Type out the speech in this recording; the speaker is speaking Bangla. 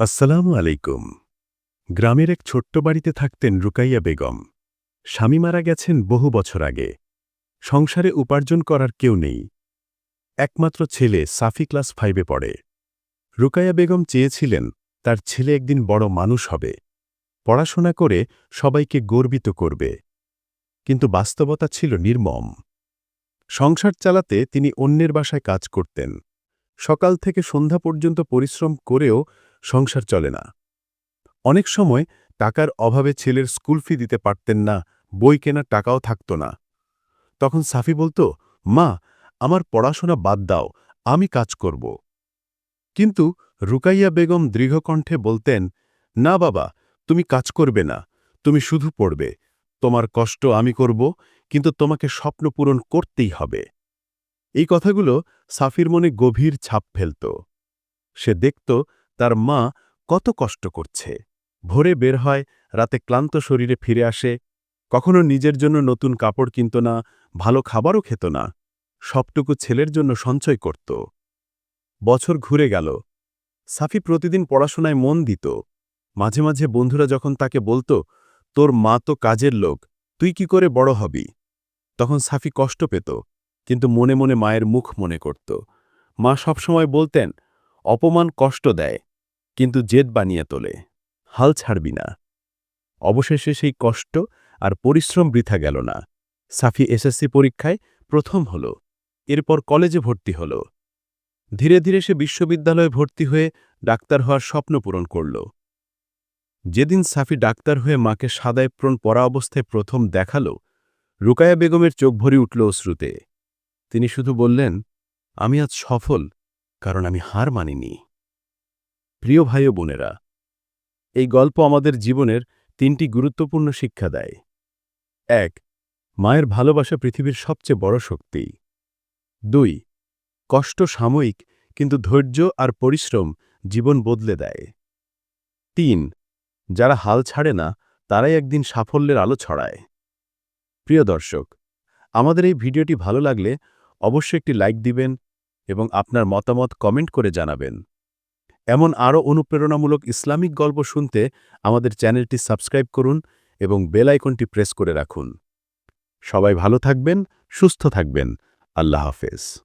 আসসালামু আলাইকুম। গ্রামের এক ছোট্ট বাড়িতে থাকতেন রুকাইয়া বেগম। স্বামী মারা গেছেন বহু বছর আগে। সংসারে উপার্জন করার কেউ নেই। একমাত্র ছেলে সাফি ক্লাস ফাইভে পড়ে। রুকাইয়া বেগম চেয়েছিলেন তার ছেলে একদিন বড় মানুষ হবে। পড়াশোনা করে সবাইকে গর্বিত করবে। কিন্তু বাস্তবতা ছিল নির্মম। সংসার চালাতে তিনি অন্যের বাসায় কাজ করতেন। সকাল থেকে সন্ধ্যা পর্যন্ত পরিশ্রম করেও সংসার চলে না। অনেক সময় টাকার অভাবে ছেলের স্কুল ফি দিতে পারতেন না, বই কেনার টাকাও থাকত না। তখন সাফি বলতো, মা, আমার পড়াশোনা বাদ দাও, আমি কাজ করব। কিন্তু রুকাইয়া বেগম দৃঢ়কণ্ঠে বলতেন, না বাবা, তুমি কাজ করবে না, তুমি শুধু পড়বে। তোমার কষ্ট আমি করব, কিন্তু তোমাকে স্বপ্ন পূরণ করতেই হবে। এই কথাগুলো সাফির মনে গভীর ছাপ ফেলত। সে দেখত তার মা কত কষ্ট করছে। ভোরে বের হয়, রাতে ক্লান্ত শরীরে ফিরে আসে। কখনো নিজের জন্য নতুন কাপড় কিনত না, ভালো খাবারও খেত না। সবটুকু ছেলের জন্য সঞ্চয় করত। বছর ঘুরে গেল। সাফি প্রতিদিন পড়াশোনায় মন দিত। মাঝে মাঝে বন্ধুরা যখন তাকে বলতো, তোর মা তো কাজের লোক, তুই কি করে বড় হবি? তখন সাফি কষ্ট পেত, কিন্তু মনে মনে মায়ের মুখ মনে করত। মা সবসময় বলতেন, অপমান কষ্ট দেয়। কিন্তু জেদ বানিয়ে তোলে, হাল ছাড়বি না। অবশেষে সেই কষ্ট আর পরিশ্রম বৃথা গেল না। সাফি এসএসসি পরীক্ষায় প্রথম হল, এরপর কলেজে ভর্তি হল। ধীরে ধীরে সে বিশ্ববিদ্যালয়ে ভর্তি হয়ে ডাক্তার হওয়ার স্বপ্ন পূরণ করল। যেদিন সাফি ডাক্তার হয়ে মাকে সাদায় প্রণ পরা অবস্থায় প্রথম দেখাল, রুকায়া বেগমের চোখ ভরি উঠল অশ্রুতে। তিনি শুধু বললেন, আমি আজ সফল, কারণ আমি হার মানিনি। প্রিয় ভাই বোনেরা, এই গল্প আমাদের জীবনের তিনটি গুরুত্বপূর্ণ শিক্ষা দেয়। এক, মায়ের ভালোবাসা পৃথিবীর সবচেয়ে বড় শক্তি। দুই, কষ্ট সাময়িক কিন্তু ধৈর্য আর পরিশ্রম জীবন বদলে দেয়। তিন, যারা হাল ছাড়ে না, তারাই একদিন সাফল্যের আলো ছড়ায়। প্রিয় দর্শক, আমাদের এই ভিডিওটি ভালো লাগলে অবশ্যই একটি লাইক দিবেন এবং আপনার মতামত কমেন্ট করে জানাবেন। এমন আরও অনুপ্রেরণামূলক ইসলামিক গল্প শুনতে আমাদের চ্যানেলটি সাবস্ক্রাইব করুন এবং বেল আইকনটি প্রেস করে রাখুন। সবাই ভালো থাকবেন, সুস্থ থাকবেন। আল্লাহ হাফেজ।